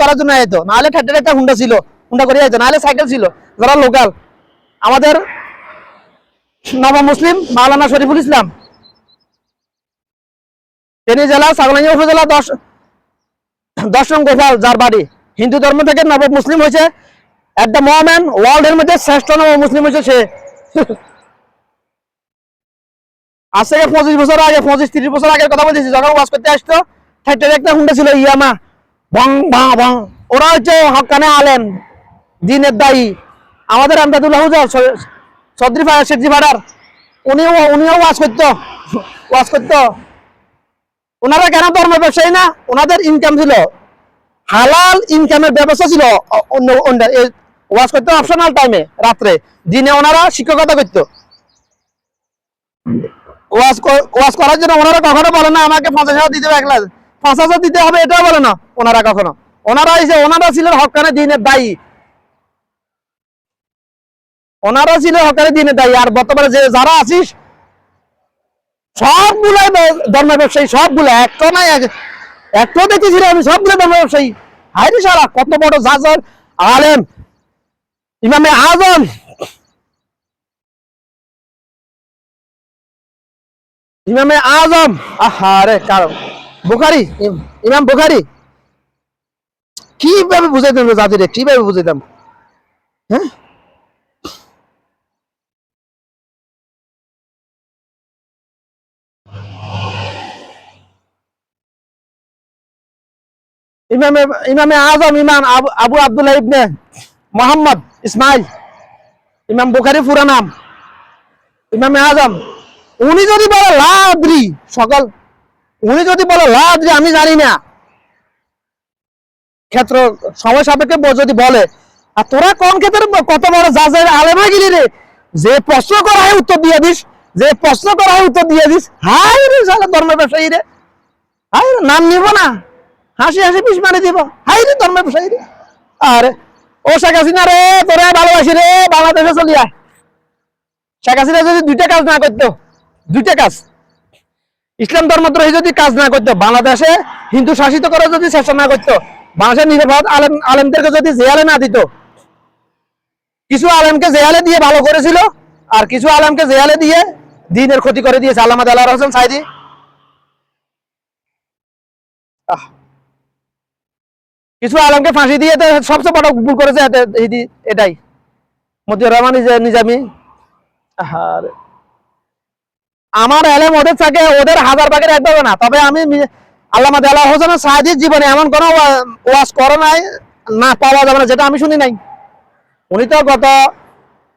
করার জন্য একটা হুন্ডা ছিল। হুন্ডা করে সাইকেল ছিল। যারা লোকাল। আমাদের নব মুসলিম, মাওলানা শরীফুল ইসলাম। ফেনী জেলা সাগলাঙ্গি উপজেলা, দশ দশ নং গোপাল, যার বাড়ি। হিন্দু ধর্ম থেকে নব মুসলিম হয়েছে। এট দ্য ওয়ার্ল্ড এর মধ্যে শ্রেষ্ঠ নব মুসলিম হয়েছে সে। আজ থেকে পঁচিশ বছর আগে, পঁচিশ, তিরিশ বছর আগের কথা বলতেছি। যখন ওয়াজ করতে আসতো একটা হুন্ডা ছিল, ইয়ামা। ভং ভাং ভং ওরা হচ্ছে হকানে আলেন দিনের দায়ী। আমাদের আমদাদুল্লাহ চৌধুরী ফায়ার শেখজি ফাডার উনিও উনিও ওয়াজ করতো ওয়াজ করতো। ওনারা কেন ধর্ম ব্যবসায়ী না? ওনাদের ইনকাম ছিল। হালাল ইনকামের ব্যবস্থা ছিল অন্য অন্য ওয়াজ করতে অপশনাল টাইমে রাত্রে। দিনে ওনারা শিক্ষকতা করতো। ওয়াজ ওয়াজ করার জন্য ওনারা কখনো বলে না, আমাকে পঞ্চাশ হাজার দিতে হবে, এক পাঁচ হাজার দিতে হবে, এটাও বলে না। ওনারা কখনো। ওনারা এসে ওনারা ছিলেন হকানে দিনের দায়ী। ওনারা ছিল হকানে দিনের দায়ী। আর বর্তমানে যে যারা আছিস সবগুলাই বে- ধর্ম ব্যবসায়ী, সবগুলো একটা এক- একটা দেখেছিল আমি, সবগুলো ধর্ম ব্যবসায়ী। হাইরে সারা কত বড় জাজর আলেম, ইমামে আজম। ইমামে আজম, আহারে, কারণ। বুখারি? ইম- ইমাম বুখারি? কীভাবে বুঝাইতাম জাতিরে? কীভাবে বুঝাইতাম? হ্যাঁ? ইমামে ইমামে আজম, ইমাম আবু আবু আব্দুল্লাহ ইবনে মোহাম্মদ ইসমাইল। ইমাম বুখারি পুরা নাম। ইমামে আজম। উনি যদি বলে লাদ্রি সকল উনি যদি বলে লাদ্রি আমি জানি না। ক্ষেত্র সময় সাপেক্ষে যদি বলে আর তোরা কোন ক্ষেত্রে কত বড় জাজের আলেমা গিলি রে? যে প্রশ্ন করা হয় উত্তর দিয়ে দিস যে প্রশ্ন করা হয় উত্তর দিয়ে দিস হাই রে সালা ধর্ম ব্যবসায়ী রে। হাই রে, নাম নিব না। হাসি হাসি পিস মারি দিব। হাই রে ধর্ম ব্যবসায়ী রে। আরে ও শেখ হাসিনা রে তোরা ভালোবাসি রে বাংলাদেশে চলি আয়। শেখ হাসিনা যদি দুইটা কাজ না করতো দুইটা কাজ। ইসলাম ধর্মদ্রোহী যদি কাজ না করতো, বাংলাদেশে হিন্দু শাসিত করে যদি চেষ্টা না করতো বাংলাদেশের নিরাপদ আলেম, আলেমদেরকে যদি জেয়ালে না দিত, কিছু আলেমকে জেয়ালে দিয়ে ভালো করেছিল, আর কিছু আলেমকে জেয়ালে দিয়ে দিনের ক্ষতি করে দিয়েছে। আলামাদ আল্লাহ হোসেন সাইদি। কিছু আলমকে ফাঁসি দিয়ে সবচেয়ে বড় ভুল করেছে এটাই। মতিউর রহমান নিজা- নিজামি। আর আমার এলেম ওদের থাকে ওদের হাজার ভাগের এক না। তবে আমি মি- আল্লামা দেলা হোসেন সাহাদির জীবনে এমন কোনো ওয়া- ওয়াজ করে নাই, না পাওয়া যাবে না, যেটা আমি শুনি নাই। উনি তো গত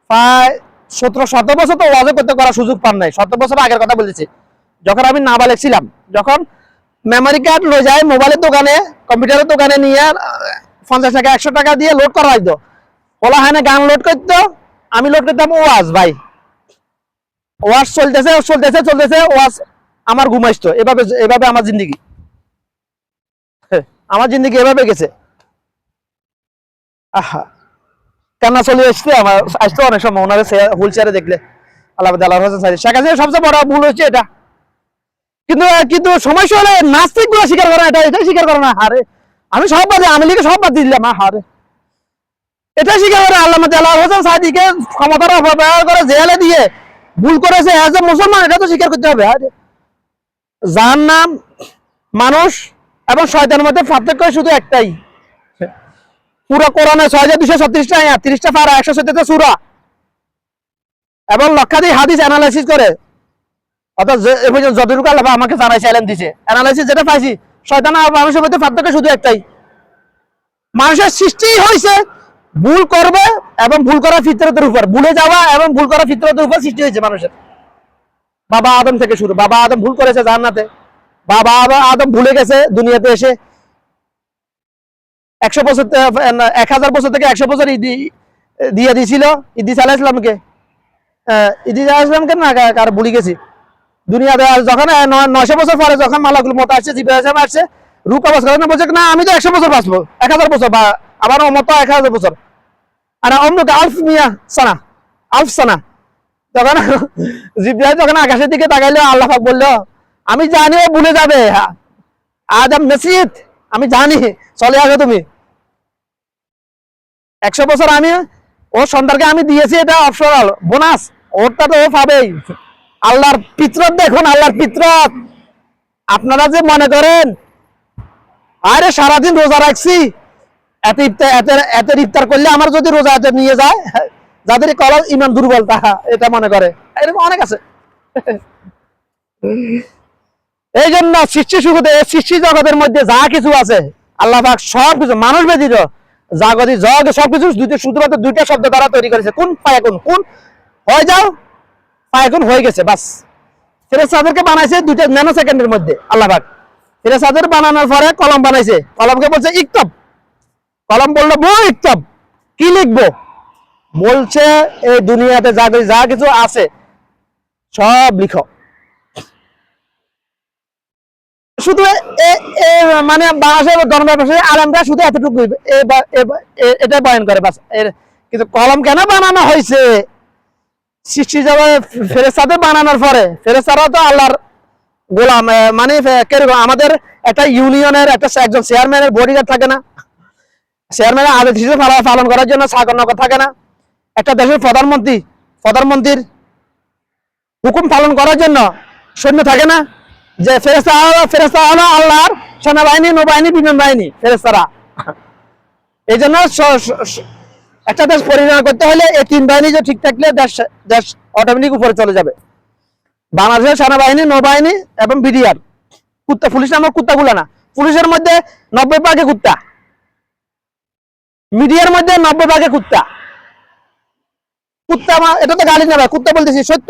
প্রায় সতেরো সতেরো বছর তো ওয়াজও করতে করার সুযোগ পান নাই। সতেরো বছর আগের কথা বলেছি যখন আমি নাবালেক ছিলাম যখন মেমোরি কার্ড লয়ে যায় মোবাইলের দোকানে কম্পিউটারের দোকানে নিয়ে পঞ্চাশ টাকা, একশো টাকা দিয়ে লোড করা হইতো। ওলা হয় না গান লোড করতো, আমি লোড করতাম ওয়াজ, ভাই। ওয়াজ চলতেছে চলতেছে চলতেছে ওয়াজ আমার ঘুমাইতো এভাবে এভাবে আমার জিন্দগি। হ্যাঁ, আমার জিন্দগি এভাবে গেছে। আহা কান্না চলে আসছে আমার আসতো অনেক সময়। ওনারে হুইল চেয়ারে দেখলে। আল্লাহ আল্লাহ হোসেন সাইদি শেখ সবচেয়ে বড় ভুল হচ্ছে এটা। কিন্তু কিন্তু সমস্যা হলে নাস্তিকগুলো স্বীকার করে এটা এটাই স্বীকার করে না। হারে আমি সব বাদে আমি লিখে সব বাদ দিলাম হারে এটাই স্বীকার করে আল্লাহ আল্লাহ হোসেন সাইদিকে ক্ষমতার অপব্যবহার করে জেলে দিয়ে ভুল করেছে অ্যাজ এ মুসলমান, এটা তো স্বীকার করতে হবে আরে যার নাম মানুষ এবং শয়তানের মধ্যে পার্থক্য শুধু একটাই। পুরো কোরআনে ছয় হাজার দুশো ছত্রিশটা আয়াত, তিরিশটা পারা, একশো সত্তরটা সুরা। এবং লক্ষাধিক হাদিস অ্যানালাইসিস করে। অর্থাৎ যতটুকু আল্লাহ আমাকে জানাইছে এলেন দিছে। অ্যানালাইসিস যেটা পাইছি, শয়তান মানুষের মধ্যে পার্থক্য শুধু একটাই। মানুষের সৃষ্টি হয়েছে ভুল করবে এবং ভুল করা ফিতরতের উপর, ভুলে যাওয়া এবং ভুল করা ফিতরতের উপর সৃষ্টি হয়েছে মানুষের। বাবা আদম থেকে শুরু, বাবা আদম ভুল করেছে জান্নাতে। বাবা আদম- ভুলে গেছে দুনিয়াতে এসে। একশো বছর এক হাজার বছর থেকে একশো বছর ইদি, দিয়ে দিয়েছিল ইদি সালাহ ইসলামকে। ইদি সালাহ ইসলামকে না কার ভুলে গেছি। দুনিয়াতে যখন নয়শো বছর পরে যখন মালাকুল মত আসছে জিব্রাহিম আসছে করে না বলছে, না, আমি তো একশো বছর বাঁচবো, এক হাজার বছর বা আমার মত এক হাজার বছর। আর অমুক আলফ মিয়া, সানা, আলফ সানা। তখন জিব্রাহিম যখন আকাশের দিকে তাকাইলো, আল্লাহ বলল, আমি জানি ও ভুলে যাবে। আদম নসিহত, আমি জানি। চলে আসো তুমি। একশো বছর আমি ও সন্তানকে আমি দিয়েছি, এটা অপশনাল। বোনাস, ওরটা তো ও পাবেই। আল্লাহর পিত্রত দেখুন, আল্লাহর পিত্রত আপনারা যে মনে করেন, আরে সারাদিন রোজা রাখছি এত ইফতার এত ইফতার করলে আমার যদি রোজা নিয়ে যায় যাদের কলম ইমান দুর্বল, তাহা এটা মনে করে। এরকম অনেক আছে। এই জন্য সৃষ্টি সুখতে সৃষ্টি জগতের মধ্যে যা কিছু আছে, আল্লাহ কিছু, মানুষ ব্যতীত জাগতি, জগ সবকিছু দুইটা শুধুমাত্র দুইটা শব্দ দ্বারা তৈরি করেছে। কোন পায়াকুন কোন? হয়ে যাও পায়াকুন হয়ে গেছে, বাস। ফেরেস্তাদেরকে বানাইছে দুইটা ন্যানো সেকেন্ডের মধ্যে, আল্লাহ পাক। ফেরেস্তাদের বানানোর পরে কলম বানাইছে। কলমকে বলছে ইকতব। কলম বলল বো ইকতব কি লিখব? বলছে এই দুনিয়াতে যা যা কিছু আছে, সব লিখো। শুধু মানে বাংলাদেশের ধর্মের ভাষায় শুধু এতটুকু এটা বয়ান করে, বাস। এর- কিন্তু কলম কেন বানানো হয়েছে? সৃষ্টি জগতে ফেরেস্তাদের বানানোর পরে ফেরেস্তারাও তো আল্লাহর গোলাম মানে কীরকম, আমাদের একটা ইউনিয়নের একটা একজন চেয়ারম্যানের বডিগার্ড থাকে না? চেয়ারম্যানের আদেশ হিসেবে পালন- করার জন্য চাকর থাকে না। একটা দেশের প্রধানমন্ত্রী, প্রধানমন্ত্রীর হুকুম পালন করার জন্য সৈন্য থাকে না। যে ফেরেস্তা ফেরেস্তা হলো আল্লাহর সেনাবাহিনী, নৌবাহিনী, বিমান বাহিনী ফেরেস্তারা এই জন্য একটা দেশ পরিচালনা করতে হলে এই তিন বাহিনী যে ঠিক থাকলে দেশ দেশ অটোমেটিক উপরে চলে যাবে। বাংলাদেশের সেনাবাহিনী, নৌবাহিনী এবং বিডিআর। কুত্তা পুলিশ নামক কুত্তাগুলো না। পুলিশের মধ্যে নব্বই ভাগে কুত্তা। মিডিয়ার মধ্যে নব্বই ভাগে কুত্তা। কুত্তা এটা তো গালি নেবে কুত্তা বলতেছি, সত্য?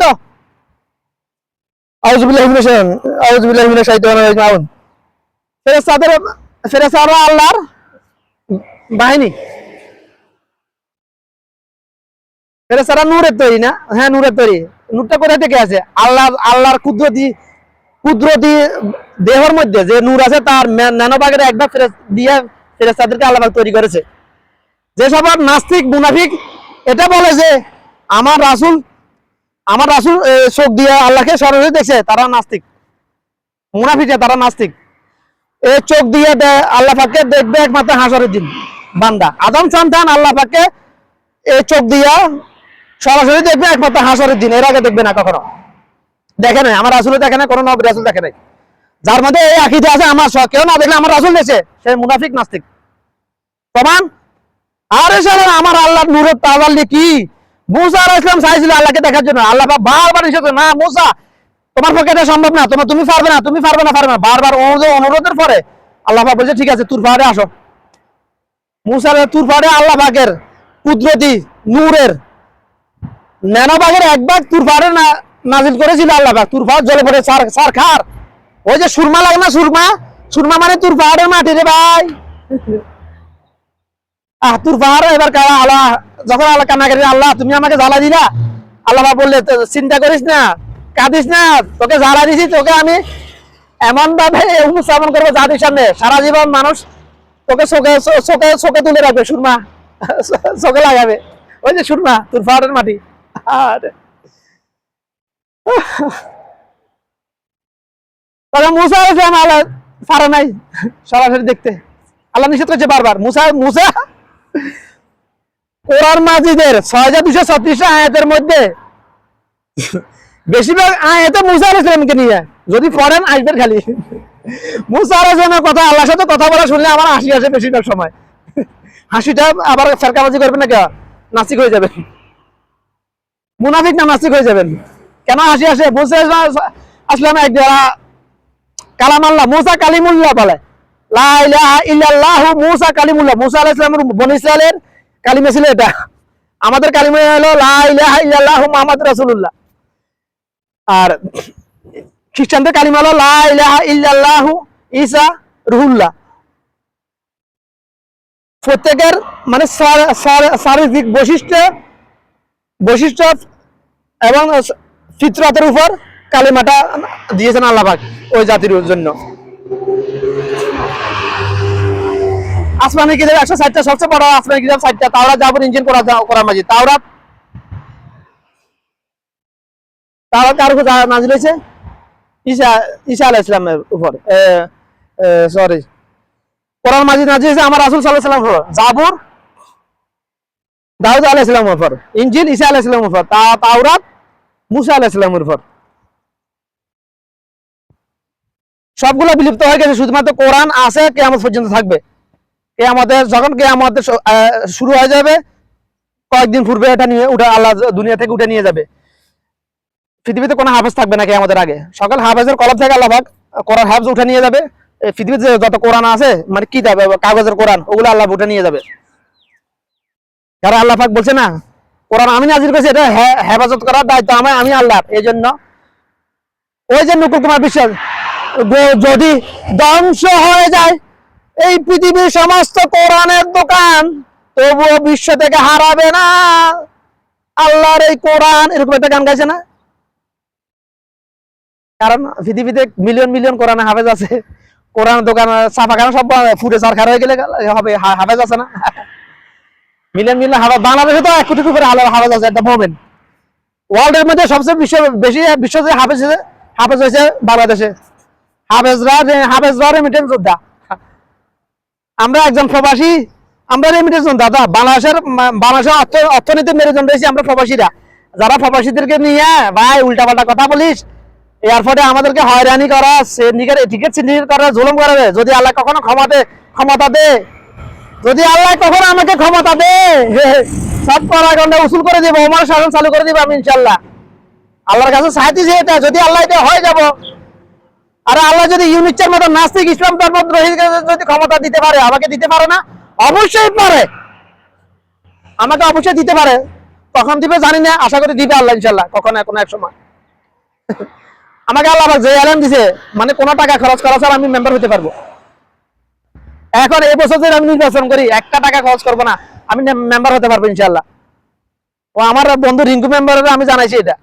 আল্লাহর বাহিনী। নূরের তৈরি না? হ্যাঁ নূরের তৈরি। নূরটা কোথা থেকে আছে আল্লাহ আল্লাহর কুদরতি কুদরতি দেহের মধ্যে যে নূর আছে, তার ন্যানোভাগের একবার ফেরেস দিয়ে ফেরেশতাদেরকে আল্লাহ তৈরি করেছে। যেসব আর নাস্তিক, মুনাফিক, এটা বলে যে আমার রাসুল আমার রাসুল চোখ দিয়ে আল্লাহকে সরাসরি দেখছে তারা নাস্তিক। মুনাফিকে তারা নাস্তিক। এ চোখ দিয়ে আল্লাহ পাককে দেখবে একমাত্র হাসরের দিন, বান্দা। আদম সন্তান আল্লাহ পাককে এ চোখ দিয়া সরাসরি দেখবে একমাত্র হাসরের দিন, এর আগে দেখবে না কখনো। দেখে নাই, আমার রাসুল দেখে নাই, কোনো নবী রাসুল দেখে নাই। যার মধ্যে এই আকিদে আছে, আমার কেউ না দেখলে আমার রাসুল দেখছে সে মুনাফিক, নাস্তিক। প্রমাণ? আরে সারা আমার আল্লাহ নূরের তাজাল্লি কি? মুসা আলাইহিস সালাম চাইছিল আল্লাহকে দেখার জন্য। আল্লাহ বারবার করে, না মুসা তোমার পক্ষে এটা সম্ভব না। তোমার তুমি পারবে না তুমি পারবে না পারবে না। বারবার অনুরোধ অনুরোধের পরে আল্লাহ বলছে ঠিক আছে তুর পাহাড়ে আসো। মুসা তুর পাহাড়ে আল্লাহ পাকের কুদরতি নূরের ন্যানোবাগের একবার তুর পাহাড়ে না নাজিল করেছিল আল্লাহ পাক তুর পাহাড় জলে পড়ে সার সার খার। ওই যে সুরমা লাগে না সুরমা? সুরমা মানে তুর পাহাড়ের মাটি রে ভাই। আহ, তোর পাহাড় এবার আল্লাহ যখন আল্লাহ আল্লাহ, তুমি আমাকে জ্বালা দিলা। আল্লাহ বললে চিন্তা করিস না, কাঁদিস না, তোকে জ্বালা দিছি, তোকে আমি এমন ভাবে করব জাতির সামনে। সারা জীবন মানুষ তোকে চোখে চোখে চোখে তুলে রাখবে, সুরমা। চোখে লাগাবে। ওই যে সুরমা, তোর পাহাড়ের মাটি। আরে। তবে মুসা আল্লাহ পারে নাই সরাসরি দেখতে। আল্লাহ নিষেধ করছে বারবার। মুসা মুসা কোরআন মাজিদের ছয় হাজার দুশো ছত্রিশ আয়াতের মধ্যে বেশিরভাগ আয়াতে মুসা আলাইহিস সালামকে নিয়ে যদি পড়েন আসবেন খালি। মুসা আলাইহিস সালামের কথা, আল্লাহর সাথে কথা বলা শুনলে আমার হাসি আসে বেশিরভাগ সময়। হাসিটা আবার ফেরকাবাজি করবেন না কেউ নাস্তিক হয়ে যাবেন। মুনাফিক না নাস্তিক হয়ে যাবেন? কেন হাসি আসে? মুসা আসলাম এক যারা কালাম আল্লাহ, মুসা কালিমুল্লাহ বলে। আমাদের আর খ্রিস্টানদের কালিমা হলো লা ইলাহা ইল্লাল্লাহু ঈসা রুহুল্লাহ। প্রত্যেকের মানে শার- শার- শারীরিক বৈশিষ্ট্য বৈশিষ্ট্য এবং ফিতরতের উপর কালিমাটা দিয়েছেন আল্লাহ ওই জাতির জন্য। আসমানি কিতাব একশো ষাটটা, সবচেয়ে বড় আসমানি কিতাব ষাটটা। তাওরা যাবর ইঞ্জিন করা করা মাঝি। তাওরা? তাওরা কার উপর নাজিল হয়েছে? ঈসা ঈসা আলাহ ইসলামের উপর। সরি কোরআন মাজিদ নাজির হয়েছে আমার রাসুল সাল্লাহ সাল্লাম উপর। জাবুর? দাউদ আলাহ ইসলামের উপর। ইঞ্জিল ঈসা আলাহ ইসলামের উপর। তা- তাওরাত মুসা আলাহ ইসলামের উপর। সবগুলো বিলুপ্ত হয়ে গেছে, শুধুমাত্র কোরআন আছে, কেয়ামত পর্যন্ত থাকবে। কেয়ামতের যখন কেয়ামতের স- আহ, শুরু হয়ে যাবে কয়েকদিন পূর্বে এটা নিয়ে উঠে আল্লাহ দুনিয়া থেকে উঠে নিয়ে যাবে। পৃথিবীতে কোনো হাফেজ থাকবে না কেয়ামতের আগে? সকাল হাফেজের কলম থেকে আল্লাহ পাক কোরআন হাফেজ উঠে নিয়ে যাবে। পৃথিবীতে যত কোরআন আছে মানে কি যাবে কাগজের কোরআন ওগুলো আল্লাহ উঠে নিয়ে যাবে। যারা আল্লাহ বলছে না কোরআন আমি নাজির করেছি এটা হেফাজত করার দায়িত্ব আমার আমি আল্লাহ এই জন্য ওই যে নকুল কুমার বিশ্বাস যদি ধ্বংস হয়ে যায় এই পৃথিবীর সমস্ত কোরআনের দোকান তবুও বিশ্ব থেকে হারাবে না। আল্লাহর এই কোরআন, এরকম একটা গান গাইছে না? কারণ পৃথিবীতে মিলিয়ন মিলিয়ন কোরআন হাফেজ আছে। কোরআন দোকান ছাপাখানা সব ফুটে সারখার হয়ে গেলে হবে হাফেজ আছে না? মিলিয়ন মিলিয়ন হাফেজ, বাংলাদেশে তো এক কোটি উপরে হাফেজ আছে, একটা মোমেন্ট ওয়ার্ল্ডের মধ্যে সবচেয়ে বিশ্ব, বেশি বিশ্ব হাফেজ হাফেজ হয়েছে বাংলাদেশে। হাফেজরা হাফেজরা রেমিটেন্স যোদ্ধা। আমরা একজন প্রবাসী, আমরা রেমিটেন্স দাদা। বাংলাদেশের বাংলাদেশের অর্থ, অর্থনীতির মেরুদণ্ড হয়েছি আমরা প্রবাসীরা। যারা প্রবাসীদেরকে নিয়ে, ভাই, উল্টাপাল্টা কথা বলিস, এয়ারপোর্টে আমাদেরকে হয়রানি করা টিকিট সিন্ডিকেট করা, জুলুম করাবে। যদি আল্লাহ কখনো ক্ষমাতে ক্ষমতা দে। যদি আল্লাহ কখনো আমাকে ক্ষমতা দে সব করাগণ্ডে উসুল করে দিব আমার শাসন চালু করে দিব আমি ইনশাল্লাহ আল্লাহর কাছে চাইতেছি এটা যদি আল্লাহ এটা হয়ে যাব। আর আল্লাহ যদি ইউনিটের মতো নাস্তিক, ইসলাম ধর্ম যদি ক্ষমতা দিতে পারে, আমাকে দিতে পারে না? অবশ্যই পারে। আমাকে অবশ্যই দিতে পারে। কখন দিবে জানি না, আশা করি দিবে আল্লাহ ইনশাল্লাহ কখন এখন এক সময়। আমাকে আল্লাহ যে অ্যালার্ম দিছে মানে কোনো টাকা খরচ করা ছাড়া আমি মেম্বার হতে পারব। এখন এই বছর যদি আমি নির্বাচন করি, একটা টাকা খরচ করব না, আমি মেম্বার হতে পারব ইনশাল্লাহ ও আমার বন্ধু রিঙ্কু মেম্বারের আমি জানাইছি এটা।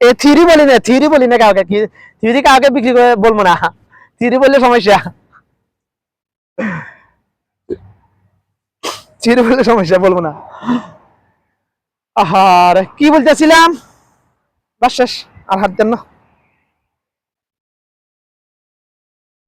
এ থিরি বলি না থিরি বলি না কাউকে, কি থিরি কাউকে বিক্রি করে বলব না। থিরি বললে সমস্যা। থিরি বললে সমস্যা, বলব না। আহার, কি বলতেছিলাম? বাস শেষ আর হাত দেন